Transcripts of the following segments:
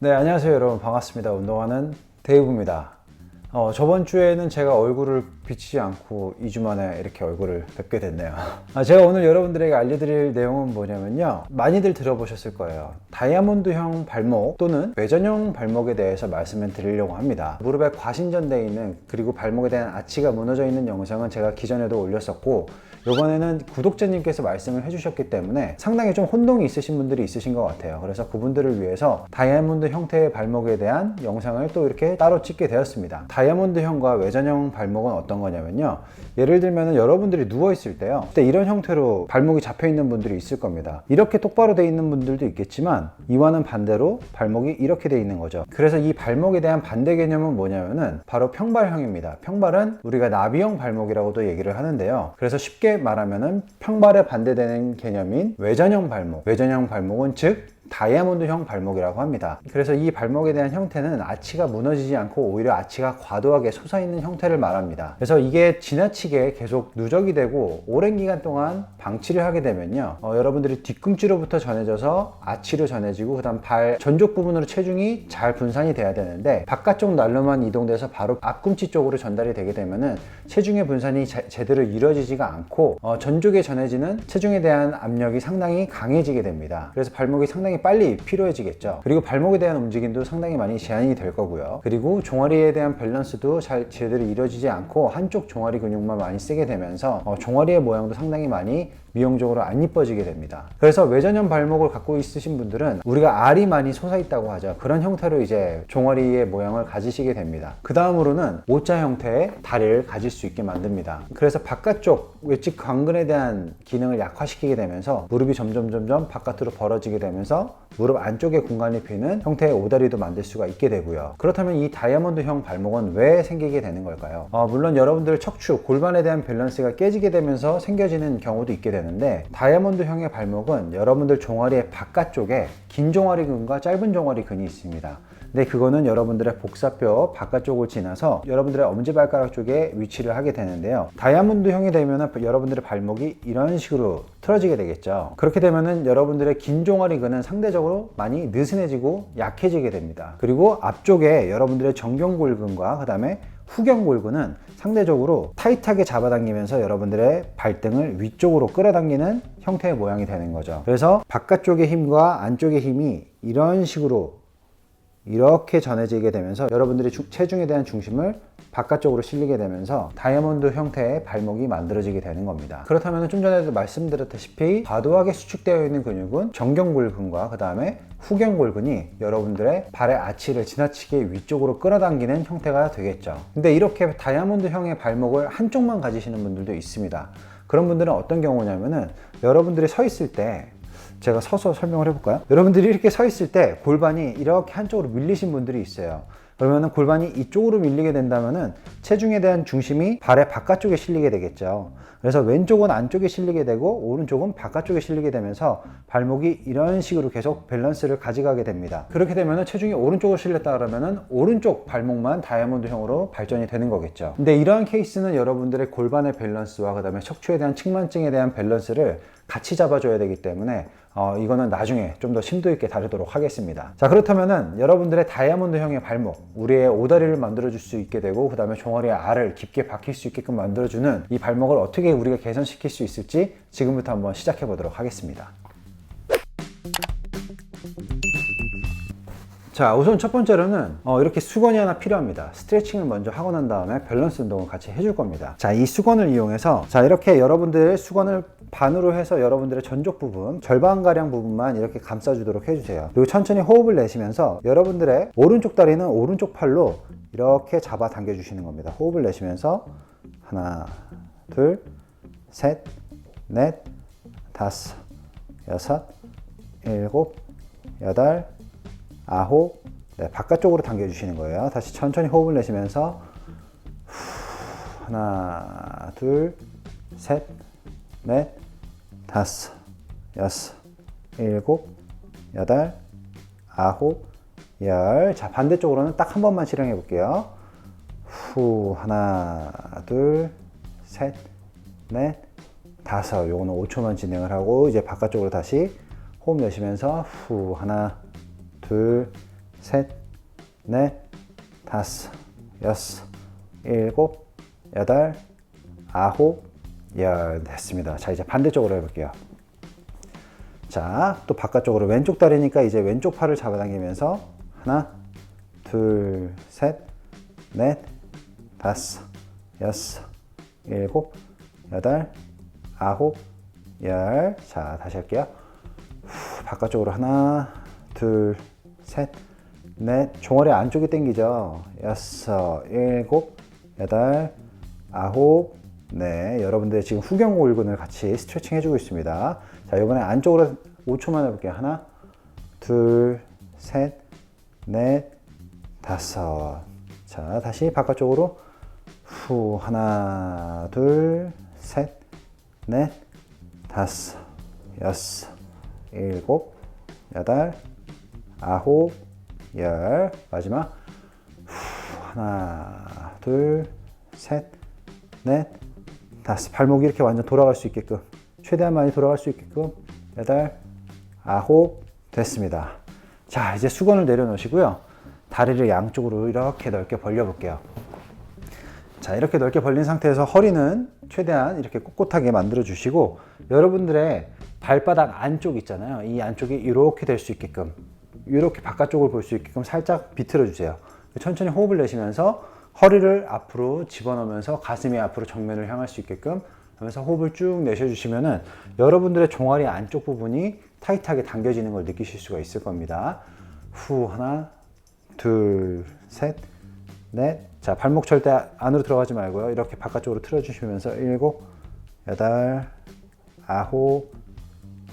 네, 안녕하세요 여러분 반갑습니다. 운동하는 데이브입니다. 어, 저번 주에는 제가 얼굴을 비치지 않고 2주 만에 이렇게 얼굴을 뵙게 됐네요. 아, 제가 오늘 여러분들에게 알려드릴 내용은 뭐냐면요. 많이들 들어보셨을 거예요. 다이아몬드형 발목 또는 외전형 발목에 대해서 말씀을 드리려고 합니다. 무릎에 과신전되어 있는 그리고 발목에 대한 아치가 무너져 있는 영상은 제가 기존에도 올렸었고 이번에는 구독자님께서 말씀을 해주셨기 때문에 상당히 좀 혼동이 있으신 분들이 있으신 것 같아요. 그래서 그분들을 위해서 다이아몬드 형태의 발목에 대한 영상을 또 이렇게 따로 찍게 되었습니다. 다이아몬드형과 외전형 발목은 어떤 거냐면요. 예를 들면 여러분들이 누워 있을 때요. 그때 이런 형태로 발목이 잡혀 있는 분들이 있을 겁니다. 이렇게 똑바로 돼 있는 분들도 있겠지만 이와는 반대로 발목이 이렇게 돼 있는 거죠. 그래서 이 발목에 대한 반대 개념은 뭐냐면은 바로 평발형입니다. 평발은 우리가 나비형 발목이라고도 얘기를 하는데요. 그래서 쉽게 말하면은 평발에 반대되는 개념인 외전형 발목. 외전형 발목은 즉 다이아몬드형 발목이라고 합니다. 그래서 이 발목에 대한 형태는 아치가 무너지지 않고 오히려 아치가 과도하게 솟아있는 형태를 말합니다. 그래서 이게 지나치게 계속 누적이 되고 오랜 기간 동안 방치를 하게 되면요. 어, 여러분들이 뒤꿈치로부터 전해져서 아치로 전해지고 그 다음 발 전족 부분으로 체중이 잘 분산이 돼야 되는데 바깥쪽 날로만 이동돼서 바로 앞꿈치 쪽으로 전달이 되게 되면은 체중의 분산이 제, 제대로 이루어지지가 않고 어, 전족에 전해지는 체중에 대한 압력이 상당히 강해지게 됩니다. 그래서 발목이 상당히 빨리 필요해지겠죠. 그리고 발목에 대한 움직임도 상당히 많이 제한이 될 거고요. 그리고 종아리에 대한 밸런스도 잘 제대로 이루어지지 않고 한쪽 종아리 근육만 많이 쓰게 되면서 어, 종아리의 모양도 상당히 많이 미용적으로 안 이뻐지게 됩니다. 그래서 외전형 발목을 갖고 있으신 분들은 우리가 알이 많이 솟아있다고 하죠. 그런 형태로 이제 종아리의 모양을 가지시게 됩니다. 그 다음으로는 O자 형태의 다리를 가질 수 있게 만듭니다. 그래서 바깥쪽 외측 광근에 대한 기능을 약화시키게 되면서 무릎이 점점 점점 바깥으로 벌어지게 되면서 무릎 안쪽에 공간이 비는 형태의 오다리도 만들 수가 있게 되고요. 그렇다면 이 다이아몬드형 발목은 왜 생기게 되는 걸까요? 어, 물론 여러분들 척추, 골반에 대한 밸런스가 깨지게 되면서 생겨지는 경우도 있게 되는데 다이아몬드형의 발목은 여러분들 종아리의 바깥쪽에 긴 종아리 근과 짧은 종아리 근이 있습니다. 근데 그거는 여러분들의 복사뼈 바깥쪽을 지나서 여러분들의 엄지발가락 쪽에 위치를 하게 되는데요. 다이아몬드형이 되면 여러분들의 발목이 이런 식으로 틀어지게 되겠죠. 그렇게 되면은 여러분들의 긴 종아리 근은 상대적으로 많이 느슨해지고 약해지게 됩니다. 그리고 앞쪽에 여러분들의 정경골근과 그 다음에 후경골근은 상대적으로 타이트하게 잡아당기면서 여러분들의 발등을 위쪽으로 끌어당기는 형태의 모양이 되는 거죠. 그래서 바깥쪽의 힘과 안쪽의 힘이 이런 식으로 이렇게 전해지게 되면서 여러분들이 주- 체중에 대한 중심을 바깥쪽으로 실리게 되면서 다이아몬드 형태의 발목이 만들어지게 되는 겁니다. 그렇다면 좀 전에도 말씀드렸다시피 과도하게 수축되어 있는 근육은 정경골근과 그 다음에 후경골근이 여러분들의 발의 아치를 지나치게 위쪽으로 끌어당기는 형태가 되겠죠. 근데 이렇게 다이아몬드형의 발목을 한쪽만 가지시는 분들도 있습니다. 그런 분들은 어떤 경우냐면은 여러분들이 서 있을 때 제가 서서 설명을 해볼까요? 여러분들이 이렇게 서 있을 때 골반이 이렇게 한쪽으로 밀리신 분들이 있어요. 그러면은 골반이 이쪽으로 밀리게 된다면은 체중에 대한 중심이 발의 바깥쪽에 실리게 되겠죠. 그래서 왼쪽은 안쪽에 실리게 되고 오른쪽은 바깥쪽에 실리게 되면서 발목이 이런 식으로 계속 밸런스를 가져가게 됩니다. 그렇게 되면은 체중이 오른쪽으로 실렸다 그러면은 오른쪽 발목만 다이아몬드형으로 발전이 되는 거겠죠. 근데 이러한 케이스는 여러분들의 골반의 밸런스와 그다음에 척추에 대한 측만증에 대한 밸런스를 같이 잡아줘야 되기 때문에 어, 이거는 나중에 좀 더 심도 있게 다루도록 하겠습니다. 자 그렇다면은 여러분들의 다이아몬드형의 발목, 우리의 오다리를 만들어줄 수 있게 되고 그 다음에 종아리의 알을 깊게 박힐 수 있게끔 만들어주는 이 발목을 어떻게 우리가 개선시킬 수 있을지 지금부터 한번 시작해 보도록 하겠습니다. 자 우선 첫 번째로는 어, 이렇게 수건이 하나 필요합니다. 스트레칭을 먼저 하고 난 다음에 밸런스 운동을 같이 해줄 겁니다. 자 이 수건을 이용해서 자 이렇게 여러분들 수건을 반으로 해서 여러분들의 전족 부분 절반가량 부분만 이렇게 감싸주도록 해주세요. 그리고 천천히 호흡을 내쉬면서 여러분들의 오른쪽 다리는 오른쪽 팔로 이렇게 잡아 당겨 주시는 겁니다. 호흡을 내쉬면서 하나 둘셋넷 다섯 여섯 일곱 여덟 아홉 네, 바깥쪽으로 당겨주시는 거예요. 다시 천천히 호흡을 내쉬면서 후, 하나 둘 셋 넷 다섯 여섯 일곱 여덟 아홉 열. 자 반대쪽으로는 딱 한 번만 실행해 볼게요. 후 하나 둘 셋 넷 다섯 요거는 5초만 진행을 하고 이제 바깥쪽으로 다시 호흡 내쉬면서 후 하나 둘 셋, 넷, 다섯, 여섯, 일곱, 여덟, 아홉, 열 됐습니다. 자 이제 반대쪽으로 해볼게요. 자, 또 바깥쪽으로 왼쪽 다리니까 이제 왼쪽 팔을 잡아당기면서 하나, 둘, 셋, 넷, 다섯, 여섯, 일곱, 여덟, 아홉, 열. 자, 다시 할게요. 후, 바깥쪽으로 하나, 둘, 셋, 넷. 종아리 안쪽이 당기죠. 여섯, 일곱, 여덟, 아홉, 네. 여러분들 지금 후경골근을 같이 스트레칭 해주고 있습니다. 자, 이번에 안쪽으로 5초만 해볼게요. 하나, 둘, 셋, 넷, 다섯. 자, 다시 바깥쪽으로 후 하나, 둘, 셋, 넷, 다섯, 여섯, 일곱, 여덟, 아홉, 열. 마지막 후 하나, 둘, 셋, 넷, 다섯. 발목이 이렇게 완전 돌아갈 수 있게끔 최대한 많이 돌아갈 수 있게끔 여덟, 아홉 됐습니다. 자, 이제 수건을 내려놓으시고요. 다리를 양쪽으로 이렇게 넓게 벌려 볼게요. 자, 이렇게 넓게 벌린 상태에서 허리는 최대한 이렇게 꼿꼿하게 만들어 주시고 여러분들의 발바닥 안쪽 있잖아요. 이 안쪽이 이렇게 될 수 있게끔 이렇게 바깥쪽을 볼 수 있게끔 살짝 비틀어 주세요. 천천히 호흡을 내쉬면서 허리를 앞으로 집어넣으면서 가슴이 앞으로 정면을 향할 수 있게끔 하면서 호흡을 쭉 내쉬어주시면은 여러분들의 종아리 안쪽 부분이 타이트하게 당겨지는 걸 느끼실 수가 있을 겁니다. 후 하나, 둘, 셋, 넷. 자 발목 절대 안으로 들어가지 말고요. 이렇게 바깥쪽으로 틀어주시면서 일곱, 여덟, 아홉,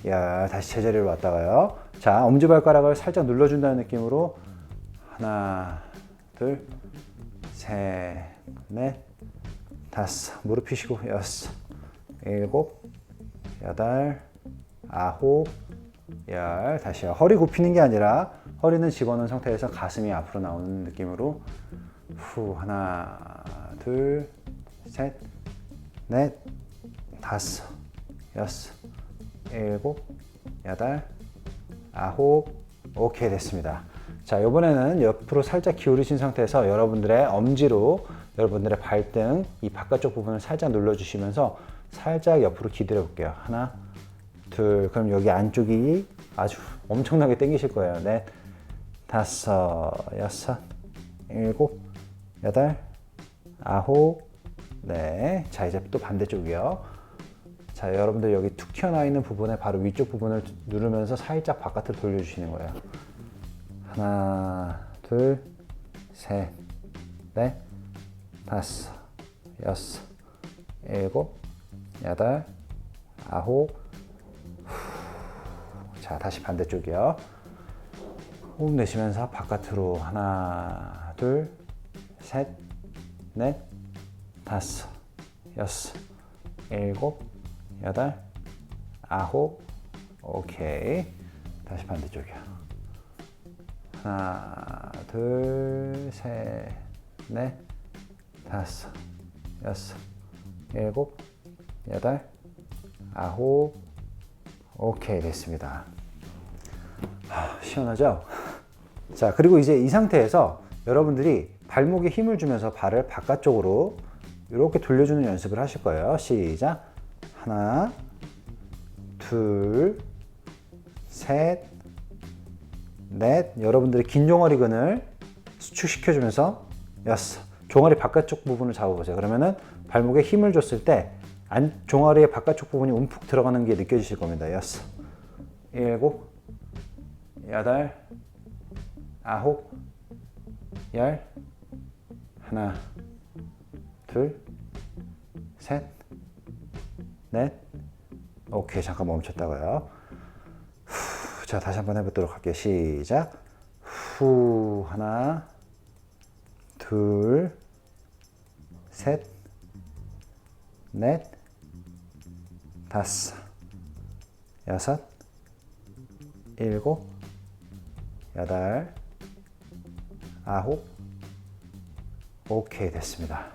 열. 다시 제자리로 왔다가요. 자 엄지발가락을 살짝 눌러준다는 느낌으로 하나, 둘, 셋, 넷, 다섯. 무릎 펴시고 여섯. 일곱, 여덟, 아홉, 열. 다시요. 허리 굽히는 게 아니라 허리는 집어넣은 상태에서 가슴이 앞으로 나오는 느낌으로 후 하나, 둘, 셋, 넷, 다섯, 여섯, 일곱, 여덟, 아홉. 오케이 됐습니다. 자 이번에는 옆으로 살짝 기울이신 상태에서 여러분들의 엄지로 여러분들의 발등 이 바깥쪽 부분을 살짝 눌러주시면서 살짝 옆으로 기다려 볼게요. 하나, 둘, 그럼 여기 안쪽이 아주 엄청나게 당기실 거예요. 넷, 다섯, 여섯, 일곱, 여덟, 아홉, 네. 자, 이제 또 반대쪽이요. 자, 여러분들 여기 툭 튀어나와 있는 부분에 바로 위쪽 부분을 누르면서 살짝 바깥으로 돌려주시는 거예요. 하나, 둘, 셋, 넷, 다섯, 여섯, 일곱, 여덟, 아홉. 후. 자, 다시 반대쪽이요. 호흡 내쉬면서 바깥으로 하나, 둘, 셋, 넷, 다섯, 여섯, 일곱, 여덟, 아홉. 오케이. 다시 반대쪽이요. 하나, 둘, 셋, 넷, 다섯, 여섯, 일곱, 여덟, 아홉. 오케이 됐습니다. 하, 시원하죠? 자 그리고 이제 이 상태에서 여러분들이 발목에 힘을 주면서 발을 바깥쪽으로 이렇게 돌려주는 연습을 하실 거예요. 시작. 하나, 둘, 셋, 넷. 여러분들의 긴 종아리 근을 수축시켜주면서 여섯. 종아리 바깥쪽 부분을 잡아보세요. 그러면은 발목에 힘을 줬을 때 안, 종아리의 바깥쪽 부분이 움푹 들어가는 게 느껴지실 겁니다. 여섯, 일곱, 여덟, 아홉, 열, 하나, 둘, 셋, 넷. 오케이, 잠깐 멈췄다가요. 후, 자, 다시 한번 해보도록 할게요. 시작. 후, 하나, 둘, 셋, 넷, 다섯, 여섯, 일곱, 여덟, 아홉, 오케이 됐습니다.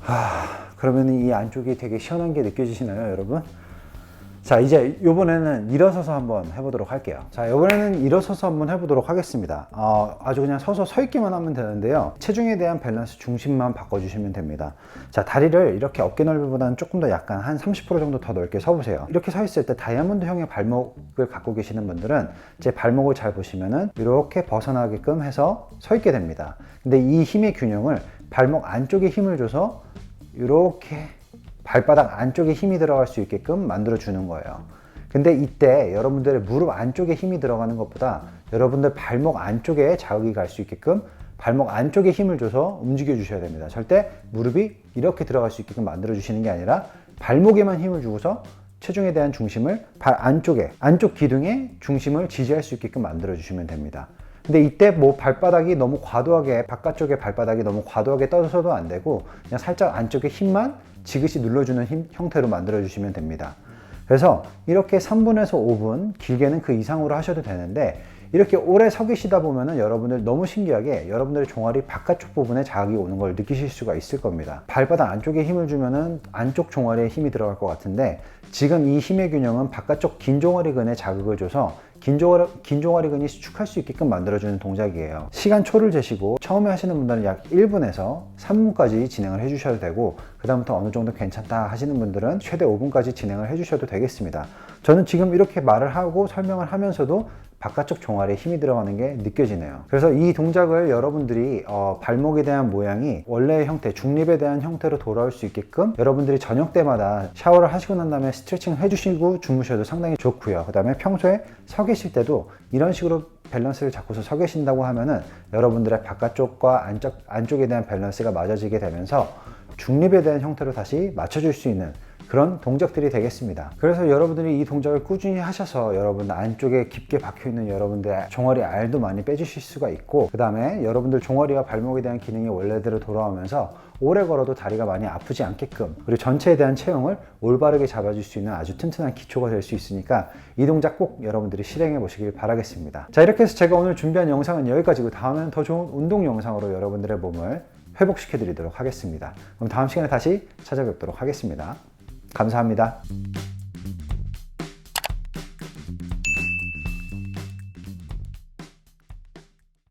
하, 그러면 이 안쪽이 되게 시원한 게 느껴지시나요, 여러분? 자 이제 이번에는 일어서서 한번 해보도록 할게요. 자 이번에는 일어서서 한번 해보도록 하겠습니다. 어, 아주 그냥 서서 서 있기만 하면 되는데요. 체중에 대한 밸런스 중심만 바꿔주시면 됩니다. 자 다리를 이렇게 어깨 넓이보다는 조금 더 약간 한 30% 정도 더 넓게 서보세요. 이렇게 서 있을 때 다이아몬드형의 발목을 갖고 계시는 분들은 제 발목을 잘 보시면은 이렇게 벗어나게끔 해서 서 있게 됩니다. 근데 이 힘의 균형을 발목 안쪽에 힘을 줘서 이렇게 발바닥 안쪽에 힘이 들어갈 수 있게끔 만들어 주는 거예요. 근데 이때 여러분들의 무릎 안쪽에 힘이 들어가는 것보다 여러분들 발목 안쪽에 자극이 갈 수 있게끔 발목 안쪽에 힘을 줘서 움직여 주셔야 됩니다. 절대 무릎이 이렇게 들어갈 수 있게끔 만들어 주시는 게 아니라 발목에만 힘을 주고서 체중에 대한 중심을 발 안쪽에 안쪽 기둥에 중심을 지지할 수 있게끔 만들어 주시면 됩니다. 근데 이때 뭐 발바닥이 너무 과도하게 바깥쪽에 발바닥이 너무 과도하게 떠서도 안 되고 그냥 살짝 안쪽에 힘만 지그시 눌러주는 힘, 형태로 만들어 주시면 됩니다. 그래서 이렇게 3분에서 5분 길게는 그 이상으로 하셔도 되는데 이렇게 오래 서 계시다 보면은 여러분들 너무 신기하게 여러분들의 종아리 바깥쪽 부분에 자극이 오는 걸 느끼실 수가 있을 겁니다. 발바닥 안쪽에 힘을 주면은 안쪽 종아리에 힘이 들어갈 것 같은데 지금 이 힘의 균형은 바깥쪽 긴 종아리근에 자극을 줘서 긴, 종아리, 긴 종아리 근이 수축할 수 있게끔 만들어주는 동작이에요. 시간 초를 재시고 처음에 하시는 분들은 약 1분에서 3분까지 진행을 해주셔도 되고 그 다음부터 어느 정도 괜찮다 하시는 분들은 최대 5분까지 진행을 해주셔도 되겠습니다. 저는 지금 이렇게 말을 하고 설명을 하면서도 바깥쪽 종아리에 힘이 들어가는 게 느껴지네요. 그래서 이 동작을 여러분들이 어, 발목에 대한 모양이 원래의 형태, 중립에 대한 형태로 돌아올 수 있게끔 여러분들이 저녁 때마다 샤워를 하시고 난 다음에 스트레칭 해주시고 주무셔도 상당히 좋고요. 그 다음에 평소에 서 계실 때도 이런 식으로 밸런스를 잡고서 서 계신다고 하면은 여러분들의 바깥쪽과 안쪽, 안쪽에 대한 밸런스가 맞아지게 되면서 중립에 대한 형태로 다시 맞춰줄 수 있는 그런 동작들이 되겠습니다. 그래서 여러분들이 이 동작을 꾸준히 하셔서 여러분 안쪽에 깊게 박혀 있는 여러분들의 종아리 알도 많이 빼주실 수가 있고 그 다음에 여러분들 종아리와 발목에 대한 기능이 원래대로 돌아오면서 오래 걸어도 다리가 많이 아프지 않게끔 그리고 전체에 대한 체형을 올바르게 잡아줄 수 있는 아주 튼튼한 기초가 될 수 있으니까 이 동작 꼭 여러분들이 실행해 보시길 바라겠습니다. 자 이렇게 해서 제가 오늘 준비한 영상은 여기까지고 다음에는 더 좋은 운동 영상으로 여러분들의 몸을 회복시켜 드리도록 하겠습니다. 그럼 다음 시간에 다시 찾아뵙도록 하겠습니다. 감사합니다.